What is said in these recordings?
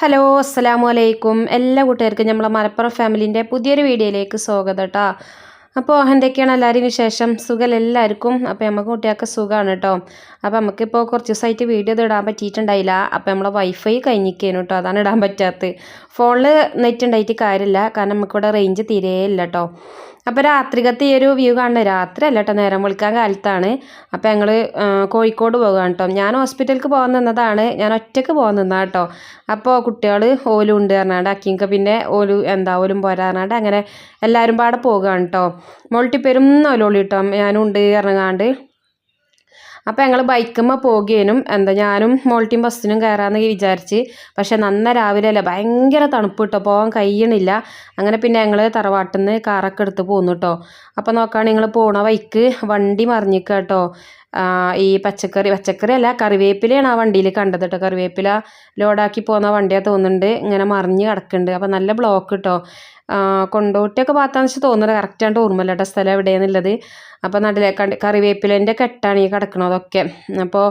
Hello അസ്സലാമു അലൈക്കും എല്ലാ കൂട്ടുകാർക്കും നമ്മളെ മലപ്പുറം ഫാമിലിന്റെ പുതിയൊരു വീഡിയോയിലേക്ക് സ്വാഗതം കേട്ടോ അപ്പോൾ എന്തൊക്കെയാണ് എല്ലാവരും വിശേഷം? സുഖം എല്ലാവർക്കും? അപ്പോൾ നമുക്ക് കുട്ടികൾക്ക് സുഖമാണ് കേട്ടോ അപ്പോൾ നമുക്കിപ്പോൾ കുറച്ച് ദിവസമായിട്ട് വീഡിയോ ഇടാൻ പറ്റിയിട്ടുണ്ടായില്ല. അപ്പോൾ നമ്മളെ വൈഫൈ കഴിഞ്ഞിരിക്കുന്നു കേട്ടോ അതാണ് ഇടാൻ പറ്റാത്തത്. ഫോണിൽ നെറ്റ് ഉണ്ടായിട്ട് കാര്യമില്ല. കാരണം നമുക്കിവിടെ റേഞ്ച് തീരെയില്ല കേട്ടോ അപ്പോൾ രാത്രികത്തെ ഈ ഒരു വ്യൂ കാണുന്നത് രാത്രി അല്ല കേട്ടോ നേരം വിളിക്കാൻ കാലത്താണ്. അപ്പോൾ ഞങ്ങൾ കോഴിക്കോട് പോകുകയാണ് കേട്ടോ ഞാൻ ഹോസ്പിറ്റലിലേക്ക് പോകാൻ നിന്നതാണ്. ഞാൻ ഒറ്റയ്ക്ക് പോകാൻ നിന്നാ കേട്ടോ അപ്പോൾ കുട്ടികൾ ഓലും ഉണ്ട് പറഞ്ഞാണ്ട് അക്കിങ്ങൾക്ക് പിന്നെ ഓലു എന്താ ഓലും പോരാ പറഞ്ഞാണ്ട് അങ്ങനെ എല്ലാവരും പാടെ പോകുകയാണ് കേട്ടോ മോൾട്ടിപ്പേരും ഓലോളി കേട്ടോ ഞാനും ഉണ്ട് ഇറങ്ങാണ്ട് അപ്പോൾ ഞങ്ങൾ ബൈക്കുമ്പോൾ പോകുകയും എന്താ ഞാനും മോൾട്ടിയും ബസ്സിനും കയറാമെന്ന് വിചാരിച്ച്. പക്ഷെ നന്ന രാവിലെ അല്ല ഭയങ്കര തണുപ്പ് കേട്ടോ പോകാൻ കഴിയണില്ല. അങ്ങനെ പിന്നെ ഞങ്ങൾ തറവാട്ടിൽ നിന്ന് കാറൊക്കെ എടുത്ത് പോന്നു കേട്ടോ അപ്പോൾ നോക്കുകയാണെങ്കിൽ നിങ്ങൾ പോണ വൈക്ക് വണ്ടി മറിഞ്ഞിക്കുക കേട്ടോ ഈ പച്ചക്കറി പച്ചക്കറി അല്ല കറിവേപ്പിലയാണ് ആ വണ്ടിയിൽ കണ്ടത് കേട്ടോ കറിവേപ്പില ലോഡാക്കി പോകുന്ന വണ്ടിയാണ് തോന്നുന്നുണ്ട്. ഇങ്ങനെ മറിഞ്ഞ് കിടക്കുന്നുണ്ട് അപ്പോൾ നല്ല ബ്ലോക്ക് കേട്ടോ കൊണ്ടോട്ടിയൊക്കെ ഭാഗത്താന്ന് വെച്ചാൽ തോന്നുന്നത് കറക്റ്റായിട്ട് ഓർമ്മയില്ല കേട്ടോ സ്ഥലം എവിടെയാണെന്നുള്ളത് അപ്പോൾ നടുവിലെ കറിവേപ്പിലേന്റെ കെട്ടാണ് ഈ കിടക്കണതൊക്കെ അപ്പോൾ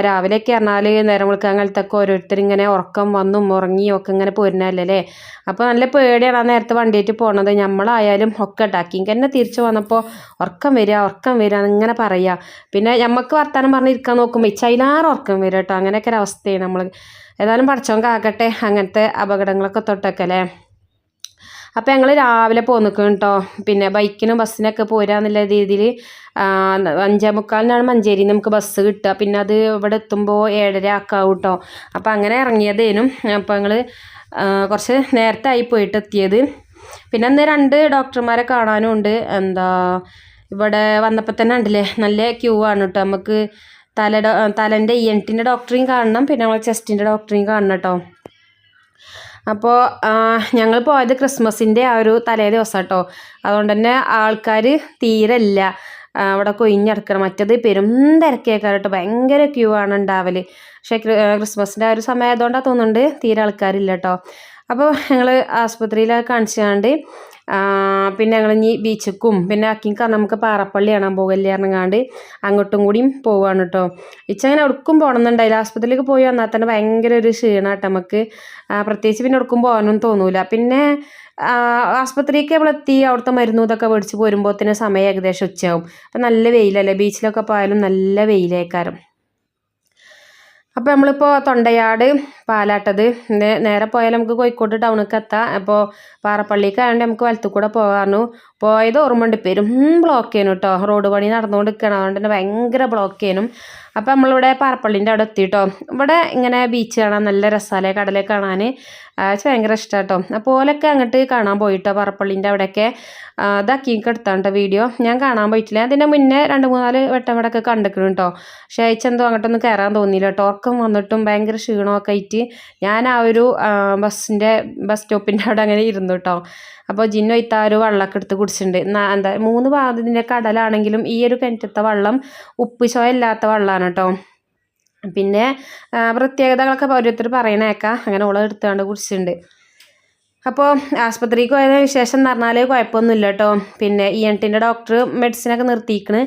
രാവിലെയൊക്കെ പറഞ്ഞാൽ നേരം വിളിക്കാൻ കാലത്തൊക്കെ ഓരോരുത്തർ ഇങ്ങനെ ഉറക്കം വന്നും ഉറങ്ങിയും ഒക്കെ ഇങ്ങനെ പോരുന്നല്ലേ അപ്പോൾ നല്ല പേടിയാണ് ആ നേരത്തെ വണ്ടിയിട്ട് പോണത്. നമ്മളായാലും ഒക്കെ ഉണ്ടാക്കി. എന്നെ തിരിച്ചു വന്നപ്പോൾ ഉറക്കം വരിക ഉറക്കം വരിക എന്നിങ്ങനെ പറയുക പിന്നെ നമുക്ക് വർത്താനം പറഞ്ഞിരിക്കാൻ നോക്കുമ്പോൾ ചൈലാറ് ഉറക്കം വരും കേട്ടോ അങ്ങനെയൊക്കെ ഒരു അവസ്ഥയാണ് നമ്മൾ ഏതായാലും പഠിച്ചവൻ കാക്കട്ടെ അങ്ങനത്തെ അപകടങ്ങളൊക്കെ തൊട്ടൊക്കെ അല്ലേ? അപ്പോൾ ഞങ്ങൾ രാവിലെ പോന്നിക്കും കേട്ടോ പിന്നെ ബൈക്കിനും ബസ്സിനൊക്കെ പോരാന്നുള്ള രീതിയിൽ അഞ്ചേ മുക്കാലിനാണ് മഞ്ചേരി നമുക്ക് ബസ് കിട്ടുക. പിന്നെ അത് ഇവിടെ എത്തുമ്പോൾ ഏഴര ആക്കാവും കേട്ടോ അപ്പോൾ അങ്ങനെ ഇറങ്ങിയതേനും അപ്പോൾ ഞങ്ങൾ കുറച്ച് നേരത്തെ ആയി പോയിട്ട് എത്തിയത്. പിന്നെ അന്ന് രണ്ട് ഡോക്ടർമാരെ കാണാനും ഉണ്ട്. എന്താ ഇവിടെ വന്നപ്പോൾ തന്നെ ഉണ്ടല്ലേ നല്ല ക്യൂ ആണ് കേട്ടോ നമുക്ക് തല തലന്റെ ഇ എൻ ടിന്റെ കാണണം പിന്നെ നമ്മൾ ചെസ്റ്റിന്റെ ഡോക്ടറെയും കാണണം കേട്ടോ അപ്പോൾ ഞങ്ങൾ പോയത് ക്രിസ്മസിന്റെ ആ ഒരു തലേ ദിവസം കേട്ടോ അതുകൊണ്ട് തന്നെ ആൾക്കാർ തീരെ ഇല്ല. അവിടെ കൊയിഞ്ഞടക്കണം. മറ്റത് പെരും തിരക്കേക്കാർ കേട്ടോ ഭയങ്കര ക്യൂ ആണ് ഉണ്ടാവൽ പക്ഷേ ക്രിസ്മസിന്റെ ആ ഒരു സമയം ആയതുകൊണ്ടാണ് തോന്നുന്നുണ്ട് തീരെ ആൾക്കാരില്ല കേട്ടോ അപ്പോൾ ഞങ്ങൾ ആസ്പത്രിയിൽ കാണിച്ചാണ്ട് പിന്നെ ഞങ്ങൾ ഇനി ബീച്ചക്കും പിന്നെ അക്കിക്ക് നമുക്ക് പാറപ്പള്ളി കാണാൻ പോകല്ലേ ഇറങ്ങാണ്ട് അങ്ങോട്ടും കൂടിയും പോവാണ് കേട്ടോ ഇച്ചങ്ങനെ ഒടുക്കും പോകണമെന്നുണ്ടായില്ല ആസ്പത്രിയിലേക്ക് പോയി വന്നാൽ തന്നെ ഭയങ്കര ഒരു ക്ഷീണമാട്ടോ നമുക്ക് പ്രത്യേകിച്ച് പിന്നെ ഒടുക്കും പോകാനൊന്നും തോന്നൂല. പിന്നെ ആസ്പത്രിക്ക് നമ്മളെത്തി അവിടുത്തെ മരുന്നും ഇതൊക്കെ മേടിച്ച് തന്നെ സമയം ഏകദേശം ഉച്ചയാവും. അപ്പം നല്ല വെയിലല്ലേ? ബീച്ചിലൊക്കെ പോയാലും നല്ല വെയിലേക്കാരം. അപ്പോൾ നമ്മളിപ്പോൾ തൊണ്ടയാട് പാലാട്ടത്. നേരെ പോയാൽ നമുക്ക് കോഴിക്കോട് ടൗണിലേക്ക് എത്താം. അപ്പോൾ പാറപ്പള്ളിക്ക് ആയതുകൊണ്ട് നമുക്ക് വലത്തു കൂടെ പോകാറുണ്ട് പോയത് ഓർമ്മയുണ്ട് പെരും ബ്ലോക്ക് ചെയ്യണം കേട്ടോ റോഡ് പണി നടന്നുകൊണ്ട് നിൽക്കണം അതുകൊണ്ട് തന്നെ ഭയങ്കര ബ്ലോക്ക് ചെയ്യണം അപ്പോൾ നമ്മളിവിടെ പാറപ്പള്ളിന്റെ അവിടെ എത്തി കേട്ടോ ഇവിടെ ഇങ്ങനെ ബീച്ച് കാണാൻ നല്ല രസാല കടലെ കാണാൻ? ഭയങ്കര ഇഷ്ടമാണ് കേട്ടോ അപ്പോൾ ഓലൊക്കെ അങ്ങോട്ട് കാണാൻ പോയിട്ടോ പാറപ്പള്ളിന്റെ അവിടെയൊക്കെ. ഇതാക്കിയൊക്കെ എടുത്താണ് വീഡിയോ ഞാൻ കാണാൻ പോയിട്ടില്ല. അതിന്റെ മുന്നേ രണ്ട് മൂന്നാൽ വട്ടം ഇവിടെ ഒക്കെ കണ്ടിക്കണം കേട്ടോ പക്ഷേ അയച്ചെന്തോ അങ്ങോട്ടൊന്നും കയറാൻ തോന്നിയില്ല കേട്ടോ ഉറക്കം വന്നിട്ടും ഭയങ്കര ക്ഷീണമൊക്കെ ആയിട്ട് ഞാൻ ആ ഒരു ബസ്സിന്റെ ബസ് സ്റ്റോപ്പിന്റെ അവിടെ അങ്ങനെ ഇരുന്നു കേട്ടോ അപ്പോൾ ജിന്നു ഇത്താ ഒരു വെള്ളമൊക്കെ എടുത്ത് കുടിച്ചിട്ടുണ്ട്. എന്താ മൂന്ന് ഭാഗത്തിന്റെ കടലാണെങ്കിലും ഈ ഒരു കിണറ്റത്തെ വെള്ളം ഉപ്പ് ചോയ ഇല്ലാത്ത വെള്ളമാണ് കേട്ടോ പിന്നെ പ്രത്യേകതകളൊക്കെ ഓരോരുത്തർ പറയണേക്കാം. അങ്ങനെ ഓളെടുത്തുകൊണ്ട് കുടിച്ചിട്ടുണ്ട്. അപ്പോൾ ആസ്പത്രിക്ക് പോയതിന് ശേഷം എന്ന് പറഞ്ഞാൽ കുഴപ്പമൊന്നുമില്ല കേട്ടോ. പിന്നെ ഇ എൻ ടിന്റെ ഡോക്ടർ മെഡിസിനൊക്കെ നിർത്തിയിക്കണ്.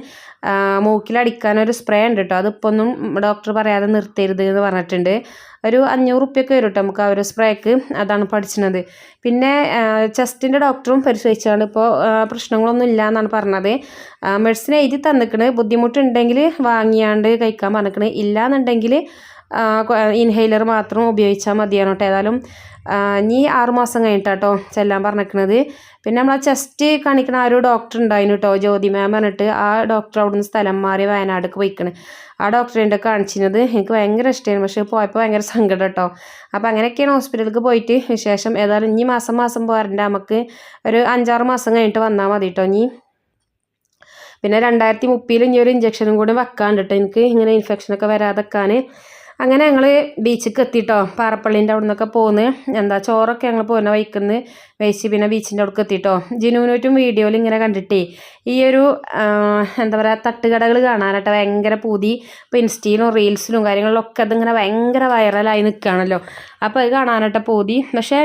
മൂക്കിലടിക്കാനൊരു സ്പ്രേ ഉണ്ട് കേട്ടോ. അതിപ്പോൾ ഒന്നും ഡോക്ടർ പറയാതെ നിർത്തരുത് എന്ന് പറഞ്ഞിട്ടുണ്ട്. ഒരു അഞ്ഞൂറ് റുപ്യൊക്കെ വരും കേട്ടോ നമുക്ക് ആ ഒരു സ്പ്രേക്ക് അതാണ് പഠിച്ചത്. പിന്നെ ചെസ്റ്റിന്റെ ഡോക്ടറും പരിശോധിച്ചാണ് ഇപ്പോൾ പ്രശ്നങ്ങളൊന്നും ഇല്ല എന്നാണ് പറഞ്ഞത്. മെഡിസിൻ എഴുതി തന്നിക്കണ്. ബുദ്ധിമുട്ടുണ്ടെങ്കിൽ വാങ്ങിയാണ്ട് കഴിക്കാൻ പറഞ്ഞിക്കണ്. ഇല്ലയെന്നുണ്ടെങ്കിൽ ഇൻഹെയിലർ മാത്രം ഉപയോഗിച്ചാൽ മതിയാണ് കേട്ടോ. ഏതായാലും ഇനി ആറുമാസം കഴിഞ്ഞിട്ടാട്ടോ ചെല്ലാൻ പറഞ്ഞിരിക്കുന്നത് പിന്നെ നമ്മൾ ആ ചെസ്റ്റ് കാണിക്കുന്ന ആ ഒരു ഡോക്ടർ ഉണ്ടായിരുന്നു കേട്ടോ ജ്യോതി മാം പറഞ്ഞിട്ട്. ആ ഡോക്ടർ അവിടെ നിന്ന് സ്ഥലം മാറി വയനാടേക്ക് പോയിക്കണ്. ആ ഡോക്ടറിന്റെ കാണിച്ചിരുന്നത്. എനിക്ക് ഭയങ്കര ഇഷ്ടമായിരുന്നു പക്ഷേ പോയപ്പോൾ ഭയങ്കര സങ്കടം കേട്ടോ. അപ്പോൾ അങ്ങനെയൊക്കെയാണ് ഹോസ്പിറ്റലിൽ പോയിട്ട് വിശേഷം. ഏതായാലും ഇനി മാസം മാസം പോരണ്ട നമുക്ക് ഒരു അഞ്ചാറ് മാസം കഴിഞ്ഞിട്ട് വന്നാൽ മതി കേട്ടോ ഇനി. പിന്നെ രണ്ടായിരത്തി മുപ്പതിൽ ഇനി ഒരു ഇഞ്ചക്ഷനും കൂടി വെക്കാണ്ട് കേട്ടോ. എനിക്ക് ഇങ്ങനെ ഇൻഫെക്ഷനൊക്കെ വരാതെക്കാൻ അങ്ങനെ ഞങ്ങൾ ബീച്ചിൽ എത്തിയിട്ടോ പാറപ്പള്ളീന്റെ അവിടെ നിന്നൊക്കെ പോന്ന്. എന്താ ചോറൊക്കെ ഞങ്ങൾ പോകുന്ന വൈക്കുന്ന് വേശി പിന്നെ ബീച്ചിന്റെ അവിടെ എത്തിയിട്ടോ ജിനുവിനോറ്റും വീഡിയോയിൽ ഇങ്ങനെ കണ്ടിട്ടേ. ഈ ഒരു എന്താ പറയുക തട്ടുകടകൾ കാണാനായിട്ട് ഭയങ്കര പൂതി. ഇപ്പോൾ ഇൻസ്റ്റയിലും റീൽസിലും കാര്യങ്ങളിലൊക്കെ അതിങ്ങനെ ഭയങ്കര വൈറലായി നിൽക്കുകയാണല്ലോ അപ്പോൾ അത് കാണാനായിട്ട് പൂതി. പക്ഷേ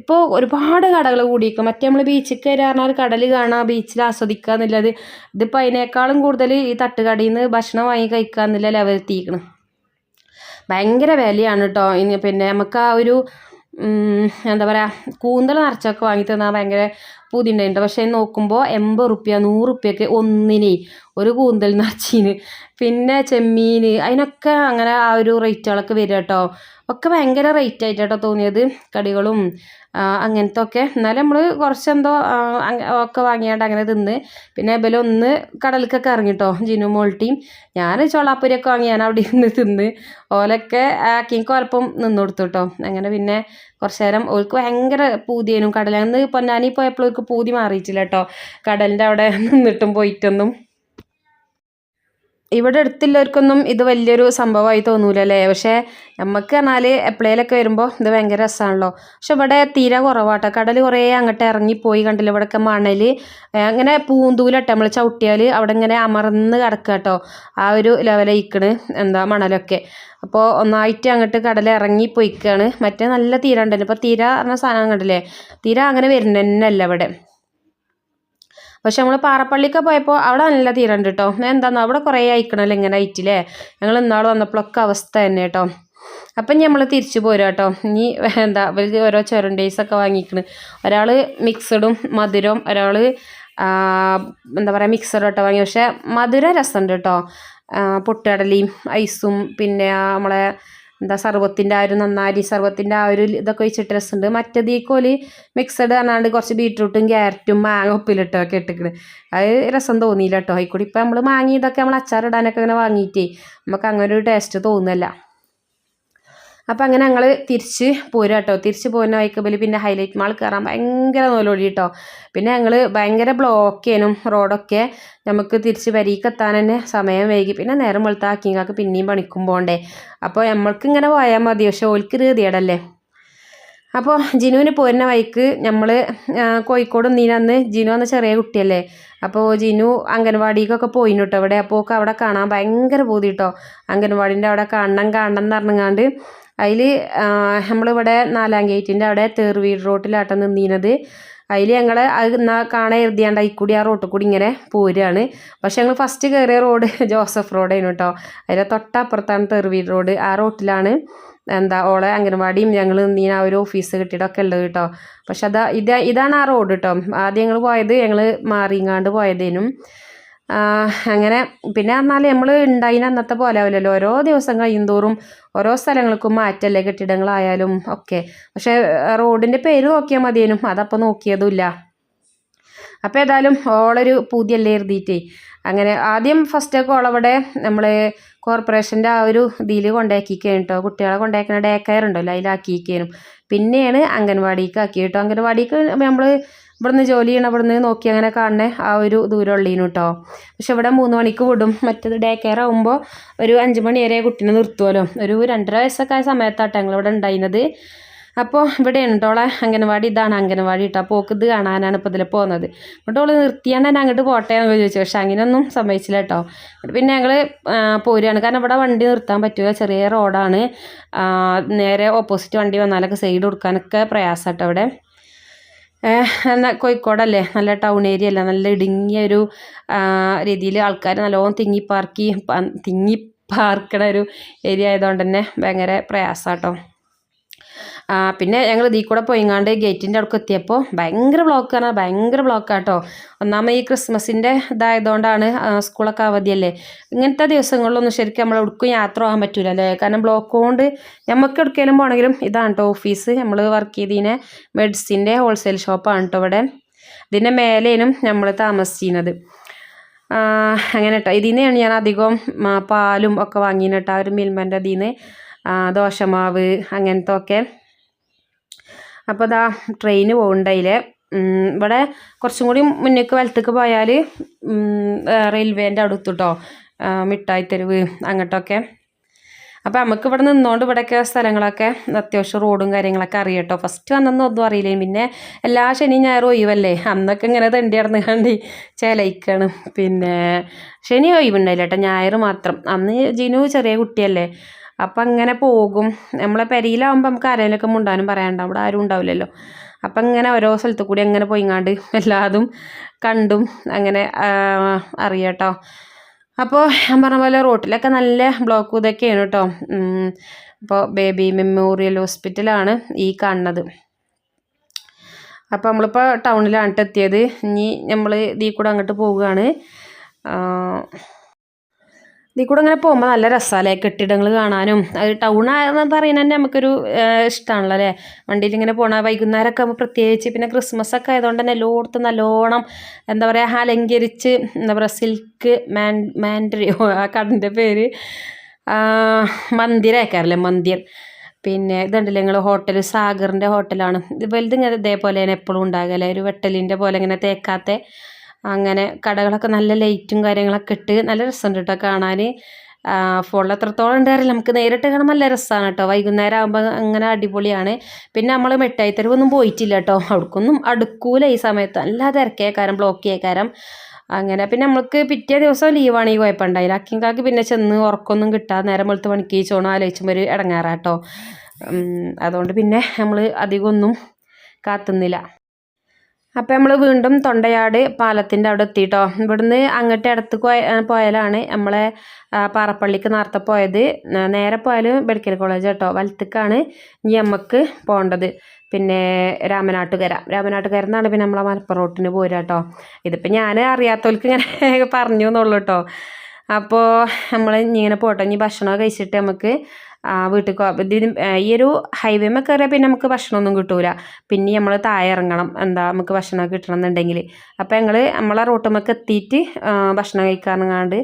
ഇപ്പോൾ ഒരുപാട് കടകൾ കൂടിയിരിക്കും മറ്റേ നമ്മൾ ബീച്ചിൽ കയറി പറഞ്ഞാൽ കടൽ കാണാം ബീച്ചിൽ ആസ്വദിക്കുക എന്നുള്ളത് ഇതിപ്പോൾ അതിനേക്കാളും കൂടുതൽ ഈ തട്ടുകടയിൽ നിന്ന് ഭക്ഷണം വാങ്ങി കഴിക്കുക എന്നുള്ള ലെവലെത്തിയിരിക്കണം ഭയങ്കര വിലയാണ് കേട്ടോ ഇനി പിന്നെ നമുക്ക് ആ ഒരു എന്താ പറയുക കൂന്തൽ നിറച്ചൊക്കെ വാങ്ങി തന്നാൽ ഭയങ്കര പൂതി ഉണ്ടായിട്ടുണ്ട് പക്ഷേ നോക്കുമ്പോൾ എൺപത് റുപ്യ നൂറ് റുപ്യൊക്കെ ഒന്നിനെ ഒരു കൂന്തൽ നിറച്ചീന്. പിന്നെ ചെമ്മീൻ അതിനൊക്കെ അങ്ങനെ ആ ഒരു റേറ്റുകളൊക്കെ വരിക കേട്ടോ. ഒക്കെ ഭയങ്കര റേറ്റ് ആയിട്ടാട്ടോ തോന്നിയത് കടികളും അങ്ങനത്തെ ഒക്കെ എന്നാലും നമ്മൾ കുറച്ചെന്തോ ഒക്കെ വാങ്ങിയാണ്ട് അങ്ങനെ തിന്ന്. പിന്നെ ഇവലൊന്ന് കടലിക്കൊക്കെ ഇറങ്ങിട്ടോ ജിനു മോൾട്ടിയും ഞാൻ ചോളാപ്പുരിയൊക്കെ വാങ്ങി ഞാൻ അവിടെ ഇരുന്ന് തിന്ന്. ഓലൊക്കെ ആക്കിക്ക് ഒലപ്പം നിന്ന് കൊടുത്തു കേട്ടോ. അങ്ങനെ പിന്നെ കുറച്ച് നേരം ഓൾക്ക് ഭയങ്കര പൂതിയേനും കടലിൽ അന്ന് പൊന്നാനി പോയപ്പോൾ ഓൾക്ക് പൂതി മാറിയിട്ടില്ല കേട്ടോ കടലിന്റെ അവിടെ നിന്നിട്ടും പോയിട്ടൊന്നും. ഇവിടെ അടുത്തുള്ളവർക്കൊന്നും ഇത് വലിയൊരു സംഭവമായി തോന്നൂലല്ലേ? പക്ഷേ നമുക്ക് പറഞ്ഞാൽ എപ്പോഴേലൊക്കെ വരുമ്പോൾ ഇത് ഭയങ്കര രസമാണല്ലോ പക്ഷെ ഇവിടെ തീരെ കുറവാട്ടോ. കടൽ കുറേ അങ്ങോട്ട് ഇറങ്ങിപ്പോയി കണ്ടില്ല? ഇവിടെയൊക്കെ മണൽ അങ്ങനെ പൂന്തൂലട്ടെ. നമ്മൾ ചവിട്ടിയാൽ അവിടെ ഇങ്ങനെ അമർന്ന് കിടക്കുക കേട്ടോ ആ ഒരു ലെവലയിക്കണ് എന്താ മണലൊക്കെ. അപ്പോൾ ഒന്നായിട്ട് അങ്ങോട്ട് കടൽ ഇറങ്ങി പോയിക്കാണ് മറ്റേ നല്ല തീര ഉണ്ടല്ലോ ഇപ്പോൾ തീര എന്ന സാധനം കണ്ടില്ലേ? തീര അങ്ങനെ വരുന്നതന്നെയല്ല ഇവിടെ. പക്ഷെ നമ്മൾ പാറപ്പള്ളിക്ക് പോയപ്പോൾ അവിടെ നല്ല തീരണ്ട് കേട്ടോ എന്താണെന്നോ അവിടെ കുറേ അയക്കണല്ലോ ഇങ്ങനെ ആയിട്ടില്ലേ? ഞങ്ങൾ ഇന്നാൾ വന്നപ്പോഴൊക്കെ അവസ്ഥ തന്നെ കേട്ടോ അപ്പം നമ്മൾ തിരിച്ചു പോരാ കേട്ടോ ഇനി എന്താ അവർക്ക് ഓരോ ചൊരണ്ടേസൊക്കെ വാങ്ങിക്കണ്. ഒരാൾ മിക്സഡും മധുരവും ഒരാൾ എന്താ പറയുക മിക്സഡ് കേട്ടോ വാങ്ങി. പക്ഷേ മധുര രസമുണ്ട് കേട്ടോ പൊട്ടുകടലയും ഐസും പിന്നെ നമ്മളെ എന്താ സർവത്തിന്റെ ആ ഒരു നന്നാരി സർവത്തിന്റെ ആ ഒരു ഇതൊക്കെ വെച്ചിട്ട് രസമുണ്ട് മറ്റേത് ഈ കോൽ മിക്സഡ് പറഞ്ഞാണ്ട് കുറച്ച് ബീട്രൂട്ടും ക്യാരറ്റും മാങ്ങ ഉപ്പിലിട്ടോ ഒക്കെ ഇട്ടിക്കണ്. അത് രസം തോന്നിയില്ല കേട്ടോ ആയിക്കൂടി ഇപ്പം നമ്മൾ മാങ്ങി ഇതൊക്കെ നമ്മൾ അച്ചാറിടാനൊക്കെ ഇങ്ങനെ വാങ്ങിയിട്ടേ നമുക്ക് അങ്ങനെ ഒരു ടേസ്റ്റ് തോന്നുന്നില്ല അപ്പം അങ്ങനെ ഞങ്ങൾ തിരിച്ച് പോരാ കേട്ടോ തിരിച്ച് പോകുന്ന വൈക്കബിൽ പിന്നെ ഹൈലൈറ്റ് മാൾ കയറാൻ ഭയങ്കര നോലോടി കേട്ടോ പിന്നെ ഞങ്ങൾ ഭയങ്കര ബ്ലോക്കേനും റോഡൊക്കെ നമുക്ക് തിരിച്ച് വരിക്കെത്താൻ തന്നെ സമയം വൈകി. പിന്നെ നേരം വെളുത്ത ആക്കിങ്ങൾക്ക് പിന്നെയും പണിക്കും പോകണ്ടേ അപ്പോൾ നമ്മൾക്ക് ഇങ്ങനെ പോയാൽ മതി. പക്ഷെ ഓൽക്ക് രീതിയടല്ലേ അപ്പോൾ ജിനുവിന് പോരുന്ന വഴിക്ക് നമ്മൾ കോഴിക്കോട് നീനന്ന് ജിനു എന്ന ചെറിയ കുട്ടിയല്ലേ. അപ്പോൾ ജിനു അംഗൻവാടിക്കൊക്കെ പോയിന് കേട്ടോ അവിടെ അപ്പോൾ അവിടെ കാണാൻ ഭയങ്കര പൂതി കേട്ടോ അംഗൻവാടിന്റെ അവിടെ കാണണം കാണണം എന്ന് പറഞ്ഞങ്ങാണ്ട് അതിൽ നമ്മളിവിടെ നാലാം ഗേറ്റിന്റെ അവിടെ തേർവീട് റോട്ടിലാട്ടം നിന്നീനത്. അതിൽ ഞങ്ങൾ അത് കാണാൻ എഴുതിയാണ്ട് അതിക്കൂടി ആ റോട്ടിൽ കൂടി ഇങ്ങനെ പോരുകയാണ് പക്ഷെ ഞങ്ങൾ ഫസ്റ്റ് കയറിയ റോഡ് ജോസഫ് റോഡായിരുന്നു കേട്ടോ അതിന്റെ തൊട്ടപ്പുറത്താണ് തെറുവീട് റോഡ് ആ റോട്ടിലാണ് എന്താ ഓളെ അംഗനവാടിയും ഞങ്ങൾ ആ ഒരു ഓഫീസ് കിട്ടിയിട്ടൊക്കെ ഉള്ളത് കേട്ടോ പക്ഷെ അതാ ഇത് ഇതാണ് ആ റോഡ് കേട്ടോ ആദ്യം ഞങ്ങൾ പോയത് ഞങ്ങൾ മാറിങ്ങാണ്ട് പോയതേനും. അങ്ങനെ. പിന്നെ പറഞ്ഞാൽ നമ്മൾ ഉണ്ടായിന് അന്നത്തെ പോലെ ആവില്ലല്ലോ ഓരോ ദിവസം കഴിയുന്തോറും ഓരോ സ്ഥലങ്ങൾക്കും മാറ്റല്ലേ കെട്ടിടങ്ങളായാലും ഒക്കെ. പക്ഷേ റോഡിന്റെ പേര് നോക്കിയാൽ മതിയേനും. അതപ്പോൾ നോക്കിയതുമില്ല അപ്പോൾ ഏതായാലും ഓളൊരു പൂതിയല്ലേ എഴുതിയിട്ടേ. അങ്ങനെ ആദ്യം ഫസ്റ്റൊക്കെ ഓളവിടെ നമ്മൾ കോർപ്പറേഷന്റെ ആ ഒരു ഇതിൽ കൊണ്ടാക്കിക്കേനും കേട്ടോ കുട്ടികളെ കൊണ്ടാക്കുന്ന ഡേ കെയർ ഉണ്ടല്ലോ അതിലാക്കിക്കേനും. പിന്നെയാണ് അംഗൻവാടിക്ക് ആക്കി കേട്ടോ അംഗൻവാടിക്ക് നമ്മൾ ഇവിടുന്ന് ജോലി ചെയ്യണം ഇവിടുന്ന് നോക്കി അങ്ങനെ കാണണേ. ആ ഒരു ദൂരം ഉള്ളീനു കേട്ടോ പക്ഷെ ഇവിടെ മൂന്ന് മണിക്ക് വിടും. മറ്റേത് ഡേ കെയർ ആകുമ്പോൾ ഒരു അഞ്ച് മണി വരെ കുട്ടീനെ നിർത്തുമല്ലോ ഒരു രണ്ടര വയസ്സൊക്കെ ആയ സമയത്താട്ടോ ഞങ്ങളിവിടെ ഉണ്ടായിരുന്നത്. അപ്പോൾ ഇവിടെയാണ് കേട്ടോളെ അംഗനവാടി ഇതാണ്. അംഗനവാടി കേട്ടോ അപ്പോൾ ഇത് കാണാനാണ് ഇപ്പോൾ ഇതിൽ പോകുന്നത് എന്നിട്ട് ഓൾ നിർത്തിയാണ് തന്നെ അങ്ങോട്ട് പോട്ടെ എന്ന് ചോദിച്ചു. പക്ഷെ അങ്ങനെയൊന്നും സംഭവിച്ചില്ല കേട്ടോ പിന്നെ ഞങ്ങൾ പോരുകയാണ് കാരണം ഇവിടെ വണ്ടി നിർത്താൻ പറ്റില്ല ചെറിയ റോഡാണ് നേരെ ഓപ്പോസിറ്റ് വണ്ടി വന്നാലൊക്കെ സൈഡ് കൊടുക്കാനൊക്കെ പ്രയാസം അവിടെ എന്നാൽ കോഴിക്കോടല്ലേ? നല്ല ടൗൺ ഏരിയ അല്ല? നല്ല ഇടുങ്ങിയ ഒരു രീതിയിൽ ആൾക്കാർ നല്ലോണം തിങ്ങി പാർക്കി തിങ്ങി പാർക്കണ ഒരു ഏരിയ ആയതുകൊണ്ട് തന്നെ ഭയങ്കര പ്രയാസമാട്ടോ പിന്നെ ഞങ്ങൾ ഇതിൽ കൂടെ പോയിങ്ങാണ്ട് ഗേറ്റിന്റെ അടുക്ക് എത്തിയപ്പോൾ ഭയങ്കര ബ്ലോക്ക് ആണ്. ഭയങ്കര ബ്ലോക്കാട്ടോ ഒന്നാമത് ഈ ക്രിസ്മസിന്റെ ഇതായതുകൊണ്ടാണ് സ്കൂളൊക്കെ അവധിയല്ലേ. ഇങ്ങനത്തെ ദിവസങ്ങളിലൊന്നും ശരിക്കും നമ്മൾ എവിടേക്കും യാത്ര പോകാൻ പറ്റില്ല അല്ലേ? കാരണം ബ്ലോക്ക് കൊണ്ട് നമുക്ക് എവിടേക്കെങ്കിലും പോകണമെങ്കിലും ഇതാണ് കേട്ടോ ഓഫീസ് നമ്മൾ വർക്ക് ചെയ്തതിനെ മെഡിസിന്റെ ഹോൾസെയിൽ ഷോപ്പാണ് കേട്ടോ ഇവിടെ. ഇതിന്റെ മേലേനും നമ്മൾ താമസിച്ചിരുന്നത് അങ്ങനെ കേട്ടോ ഇതിൽ നിന്നാണ് ഞാൻ അധികം പാലും ഒക്കെ വാങ്ങിയിട്ടാ ഒരു മിൽമന്റെ അതിൽ നിന്ന് ദോശമാവ് അങ്ങനത്തെ ഒക്കെ അപ്പോൾ ഇതാ ട്രെയിന് പോകണ്ടതിൽ ഇവിടെ കുറച്ചും കൂടി മുന്നേക്ക് വലത്തേക്ക് പോയാൽ റെയിൽവേന്റെ അടുത്തുട്ടോ കേട്ടോ മിഠായി തെരുവ് അങ്ങോട്ടൊക്കെ. അപ്പോൾ നമുക്ക് ഇവിടെ നിന്നുകൊണ്ട് ഇവിടെയൊക്കെ സ്ഥലങ്ങളൊക്കെ അത്യാവശ്യം റോഡും കാര്യങ്ങളൊക്കെ അറിയട്ടോ. ഫസ്റ്റ് വന്നൊന്നും ഒന്നും അറിയില്ലേ പിന്നെ എല്ലാ ശനി ഞായറും ഒഴിവല്ലേ. അന്നൊക്കെ ഇങ്ങനെ തണ്ടി നടന്ന് കണ്ടി ചേലയിക്കാണ്. പിന്നെ ശനി ഒഴിവുണ്ടായില്ല കേട്ടോ. ഞായർ മാത്രം. അന്ന് ജിനു ചെറിയ കുട്ടിയല്ലേ. അപ്പം അങ്ങനെ പോകും. നമ്മളെ പെരയിലാവുമ്പോൾ നമുക്ക് ആരെങ്കിലുമൊക്കെ മുണ്ടാനും പറയാനുണ്ടാവും. അവിടെ ആരും ഉണ്ടാവില്ലല്ലോ. അപ്പം ഇങ്ങനെ ഓരോ സ്ഥലത്തു കൂടി അങ്ങനെ പോയിങ്ങാണ്ട് എല്ലാതും കണ്ടും അങ്ങനെ അറിയാട്ടോ. അപ്പോൾ ഞാൻ പറഞ്ഞ പോലെ റോട്ടിലൊക്കെ നല്ല ബ്ലോക്ക് ഇതൊക്കെയാണ് കേട്ടോ അപ്പോൾ ബേബി മെമ്മോറിയൽ ഹോസ്പിറ്റലാണ് ഈ കാണുന്നത്. അപ്പോൾ നമ്മളിപ്പോൾ ടൗണിലാണ് എത്തിയത്. ഇനി നമ്മൾ ഇതിൽ കൂടെ അങ്ങോട്ട് പോവുകയാണ്. ഇതിൽ കൂടെ അങ്ങനെ പോകുമ്പോൾ നല്ല രസമല്ലേ കെട്ടിടങ്ങൾ കാണാനും. അത് ടൗൺ ആണെന്ന് പറയുന്നത് തന്നെ നമുക്കൊരു ഇഷ്ടമാണല്ലോ അല്ലേ? വണ്ടിയിൽ ഇങ്ങനെ പോകണ വൈകുന്നേരമൊക്കെ ആകുമ്പോൾ പ്രത്യേകിച്ച് പിന്നെ ക്രിസ്മസ് ഒക്കെ ആയതുകൊണ്ട് തന്നെ എല്ലോടത്ത് നല്ലോണം എന്താ പറയുക അലങ്കരിച്ച് എന്താ പറയുക സിൽക്ക് മാൻ മാൻഡറിയോ ആ കടന്റെ പേര് മന്ദിരമൊക്കെ മന്ദിർ പിന്നെ ഇതുണ്ടല്ലോ നിങ്ങൾ ഹോട്ടൽ സാഗറിന്റെ ഹോട്ടലാണ് ഇത് വലുത് ഇതേപോലെ തന്നെ എപ്പോഴും ഉണ്ടാകല്ലേ? ഒരു വെട്ടലിന്റെ പോലെ ഇങ്ങനെ തേക്കാത്ത. അങ്ങനെ കടകളൊക്കെ നല്ല ലൈറ്റും കാര്യങ്ങളൊക്കെ ഇട്ട് നല്ല രസമുണ്ട് കേട്ടോ കാണാൻ ഫോണിൽ എത്രത്തോളം ഉണ്ടായിരുന്നില്ല നമുക്ക് നേരിട്ട് കാണുമ്പോൾ നല്ല രസമാണ് കേട്ടോ. വൈകുന്നേരം ആകുമ്പോൾ അങ്ങനെ അടിപൊളിയാണ്. പിന്നെ നമ്മൾ മിഠായി തെരുവൊന്നും പോയിട്ടില്ല കേട്ടോ. അവിടേക്കൊന്നും അടുക്കൂല ഈ സമയത്ത്. നല്ല തിരക്കേക്കാരം ബ്ലോക്ക് ചെയ്യേക്കാരം. അങ്ങനെ പിന്നെ നമ്മൾക്ക് പിറ്റേ ദിവസം ലീവാണ് ഈ കുഴപ്പമുണ്ടായില്ല അക്കിങ്കാക്ക് പിന്നെ ചെന്ന് ഉറക്കൊന്നും കിട്ടാതെ നേരം വെളുത്ത് പണിക്ക് ചോണം ആലോചിച്ചുമ്പോൾ ഒരു ഇടങ്ങാറാട്ടോ അതുകൊണ്ട് പിന്നെ നമ്മൾ അധികമൊന്നും കാത്തുന്നില്ല. അപ്പോൾ നമ്മൾ വീണ്ടും തൊണ്ടയാട് പാലത്തിന്റെ അവിടെ എത്തിയിട്ടോ ഇവിടുന്ന് അങ്ങോട്ട് അടുത്ത് പോയാലാണ് നമ്മളെ പാറപ്പള്ളിക്ക് നേരത്തെ പോയത്. നേരെ പോയാലും മെഡിക്കൽ കോളേജ് കേട്ടോ. വലത്തേക്കാണ് ഇനി നമുക്ക് പോകേണ്ടത്. പിന്നെ രാമനാട്ടുകര. രാമനാട്ടുകര എന്നാണ് പിന്നെ നമ്മളെ മലപ്പുറം റോട്ടിന് പോരുക കേട്ടോ. ഇതിപ്പോൾ ഞാൻ അറിയാത്തവർക്ക് ഇങ്ങനെ പറഞ്ഞു എന്നുള്ളൂ കേട്ടോ അപ്പോൾ നമ്മൾ ഇങ്ങനെ പോട്ടെ. ഇനി ഭക്ഷണം കഴിച്ചിട്ട് നമുക്ക് വീട്ടിൽ ഇതിന് ഈ ഒരു ഹൈവേമേ കയറിയാൽ പിന്നെ നമുക്ക് ഭക്ഷണമൊന്നും കിട്ടൂല. പിന്നെ നമ്മൾ താഴെ ഇറങ്ങണം. എന്താ നമുക്ക് ഭക്ഷണം കിട്ടണം എന്നുണ്ടെങ്കിൽ അപ്പോൾ ഞങ്ങൾ നമ്മളെ റോട്ടുമ്മക്ക് എത്തിയിട്ട് ഭക്ഷണം കഴിക്കാറങ്ങാണ്ട്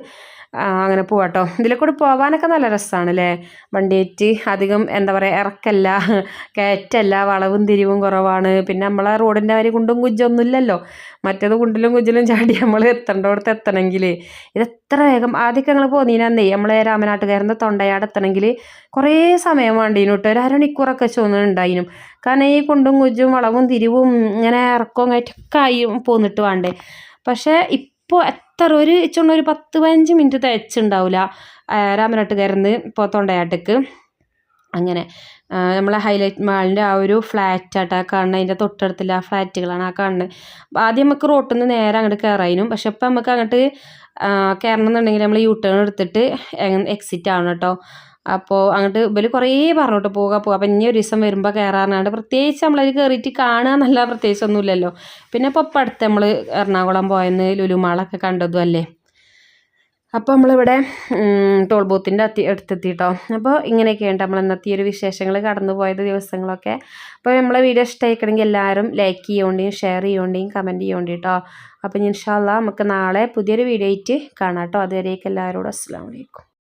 അങ്ങനെ പോവാട്ടോ. ഇതിൽ കൂടി പോകാനൊക്കെ നല്ല രസമാണ് അല്ലേ വണ്ടിയേറ്റ് അധികം എന്താ പറയുക ഇറക്കല്ല കയറ്റല്ല വളവും തിരിവും കുറവാണ്. പിന്നെ നമ്മളെ റോഡിന്റെ വരി കുണ്ടും കുജ്ജൊന്നും ഇല്ലല്ലോ മറ്റേത് കുണ്ടിലും കുജ്ജിലും ചാടി നമ്മൾ എത്തേണ്ടടുത്ത് എത്തണമെങ്കിൽ ഇത് എത്ര വേഗം ആദ്യമൊക്കെ ഞങ്ങൾ പോന്നീനന്നേ നമ്മളെ രാമനാട്ടുകാരന്റെ തൊണ്ടയാട് എത്തണമെങ്കിൽ കുറേ സമയം വേണ്ടീനു ഒരു അരമണിക്കൂറൊക്കെ ചോന്നുണ്ടായിനും കാരണം ഈ കുണ്ടും കുജ്ജും വളവും തിരിവും ഇങ്ങനെ ഇറക്കവും കയറ്റൊക്കെ ആയി പോന്നിട്ട് വേണ്ടേ. പക്ഷേ ഇപ്പോൾ എത്ര ഒരു ചുണ്ണ ഒരു പത്ത് പതിനഞ്ച് മിനിറ്റ് തികച്ചുണ്ടാവില്ല രാമനാട്ടുകാരന്ന് ഇപ്പോൾ തൊണ്ടയാട്ടക്ക്. അങ്ങനെ നമ്മളെ ഹൈലൈറ്റ് മാളിന്റെ ആ ഒരു ഫ്ലാറ്റ് ആ കാണുന്നത് അതിന്റെ തൊട്ടടുത്തുള്ള ആ ഫ്ലാറ്റുകളാണ് ആ കാണുന്നത് ആദ്യം നമുക്ക് റോട്ടിൽ നിന്ന് നേരെ അങ്ങോട്ട് കയറാനും പക്ഷെ ഇപ്പം നമുക്ക് അങ്ങോട്ട് കയറണം എന്നുണ്ടെങ്കിൽ നമ്മൾ യൂ ടേൺ എടുത്തിട്ട് എക്സിറ്റ് ആവണം കേട്ടോ അപ്പോൾ അങ്ങോട്ട് ഇവർ കുറേ പറഞ്ഞോട്ട് പോവുക പോകുക അപ്പം ഇനി ഒരു ദിവസം വരുമ്പോൾ കയറാറുണ്ട് പ്രത്യേകിച്ച് നമ്മളതിൽ കയറിയിട്ട് കാണുക എന്നല്ല പ്രത്യേകിച്ചൊന്നുമില്ലല്ലോ പിന്നെ ഇപ്പോൾ ഇപ്പം അടുത്ത് നമ്മൾ എറണാകുളം പോയെന്ന് ലുലുമാളൊക്കെ കണ്ടതും അല്ലേ? അപ്പോൾ നമ്മളിവിടെ ടോൾ ബൂത്തിന്റെ അത്തി അടുത്തെത്തിട്ടോ. അപ്പോൾ ഇങ്ങനെയൊക്കെയുണ്ട്. നമ്മൾ ഇന്നത്തെ ഒരു വിശേഷങ്ങൾ കടന്നു പോയത് ദിവസങ്ങളൊക്കെ. അപ്പോൾ നമ്മളെ വീഡിയോ ഇഷ്ടമായിക്കണമെങ്കിൽ എല്ലാവരും ലൈക്ക് ചെയ്യേണ്ടിയും ഷെയർ ചെയ്യേണ്ടിയും കമന്റ് ചെയ്യേണ്ടി കേട്ടോ അപ്പോൾ ഇൻഷാല്ല നമുക്ക് നാളെ പുതിയൊരു വീഡിയോ ആയിട്ട് കാണാം കേട്ടോ അതുവരേക്കും എല്ലാവരോടും അസ്സാം വലൈക്കും